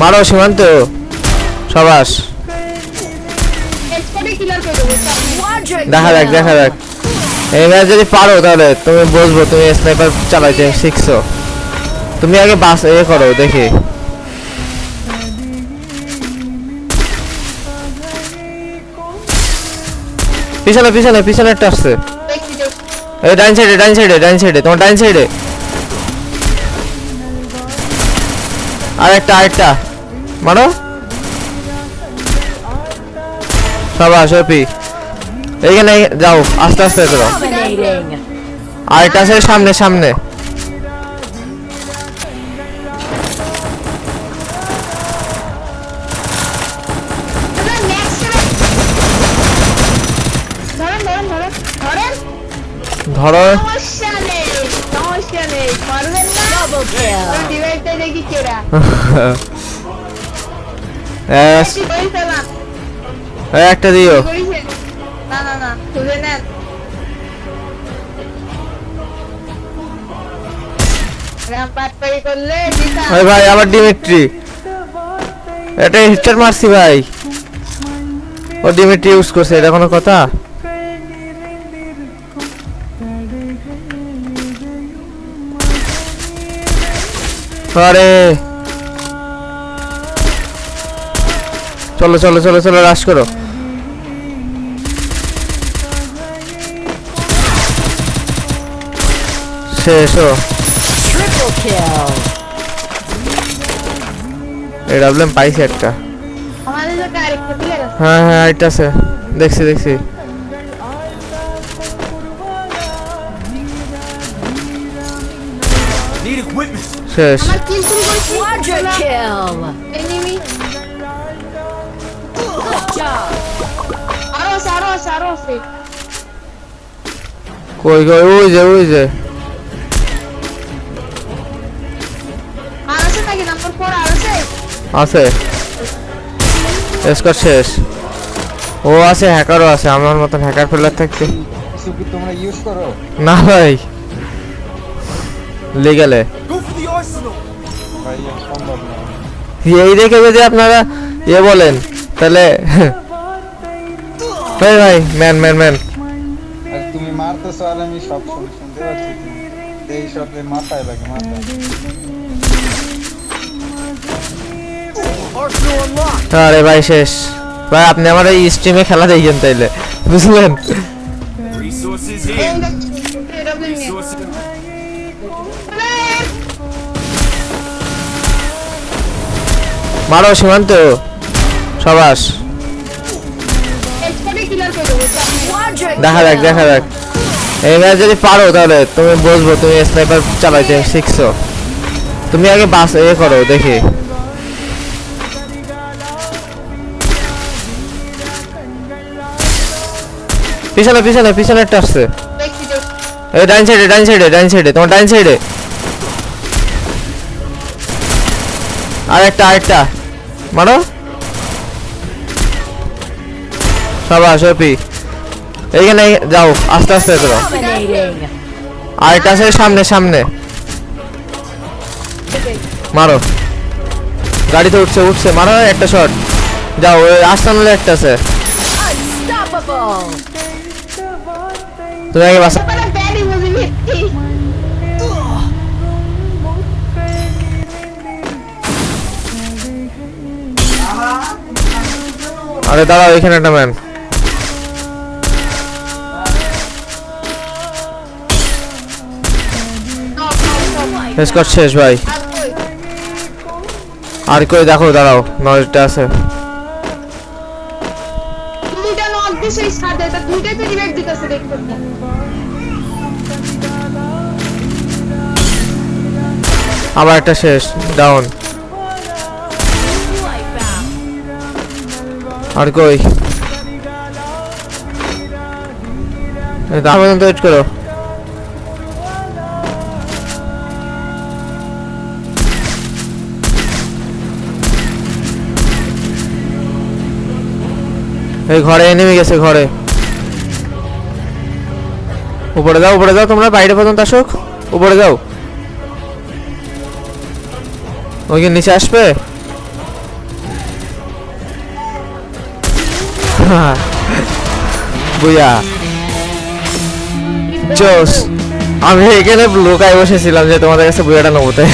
মারো, সীমান্ত। সবাস। দেখা যাক দেখা যাক। এবার যদি পারো তাহলে তুমি বসবো, তুমি স্নাইপার চালাইতে শিখছো। তুমি আগে বাস এ করো, দেখি। পিছনে পিছনে পিছনে একটা আসছে। ডাইন সাইডে ডাইন সাইডে ডাইন সাইডে তোমার ডাইন সাইডে আরেকটা আরেকটা। মারো। সবাস ওপি এইখানে যাও আস্তে আস্তে করো. আরেকটা আছে সামনে সামনে। এই একটা দিও। না না না তুলে নেন ভাই আবার ডিমিট্রি এটা হিস্টার মারছি ভাই। ও ডিমিট্রি ইউজ করছে এটা কোনো কথা? আরে। চলো চলো চলো চলো রাশ করো। শেষ এই ডাবলেম পাইছি একটা। হ্যাঁ হ্যাঁ এটা আছে। দেখছি দেখছি। Need equipment. শেষ আমার কিল শুরু করছি Quadra kill. Enemy Good job. আরও আরও আরও আছে কই কই ওই যে ওই যে আর আছে নাকি নাম্বার ফোর আর আছে আছে স্কোর শেষ ও আছে হ্যাকারও আছে আমার মতন হ্যাকার প্লেয়ার থাকতে তোমরা ইউজ করো না ভাই লিগালে এই দেখে যদি আপনারা ইয়ে বলেন তাহলে ভাই ভাই ম্যান ম্যান ম্যান। তুমি মারতেছো আর আমি সব শুনতে পাচ্ছি এই সব মাথায় লাগে মাথায়। আরে ভাই শেষ। ভাই আপনি আমার এই স্ট্রিমে খেলা দেখেন তাইলে বুঝলেন? মারো, সীমান্ত। সবাস। দেখা যাক দেখা যাক। এবার যদি পারো তাহলে তুমি বসবো, তুমি স্নাইপার চালাইতে শিখছো। তুমি আগে বাস এ করো, দেখি। পিছনে পিছনে পিছনে একটা আসছে। এই ডাইন সাইডে ডাইন সাইডে ডাইন সাইডে, তোমার ডাইন সাইডে। আরেকটা আরেকটা। মারো। সবাস ওপি এইখানে যাও আস্তে আস্তে Dominating. আরেকটা আছে সামনে সামনে। মারো। গাড়িতে উঠছে উঠছে। মারো একটা শট যাও ওই আস্তানলে একটা আছে. তুমি আগে বাসা আরে দাঁড়াও এখানে একটা ম্যান স্কট শেষ ভাই। আর কই দেখো দাঁড়াও নলেজটা আছে। আবার একটা শেষ ডাউন আর কই? পর্যন্ত ওয়েট করো। এই ঘরে নেমে গেছে, ঘরে। উপরে যাও উপরে যাও, তোমরা বাইরে পর্যন্ত আসো। উপরে যাও। ওই নিচে আসবে? বুয়া। জোস আমি এখানে লুকায় বসেছিলাম যে তোমাদের কাছে বুয়াটা নেব তাই।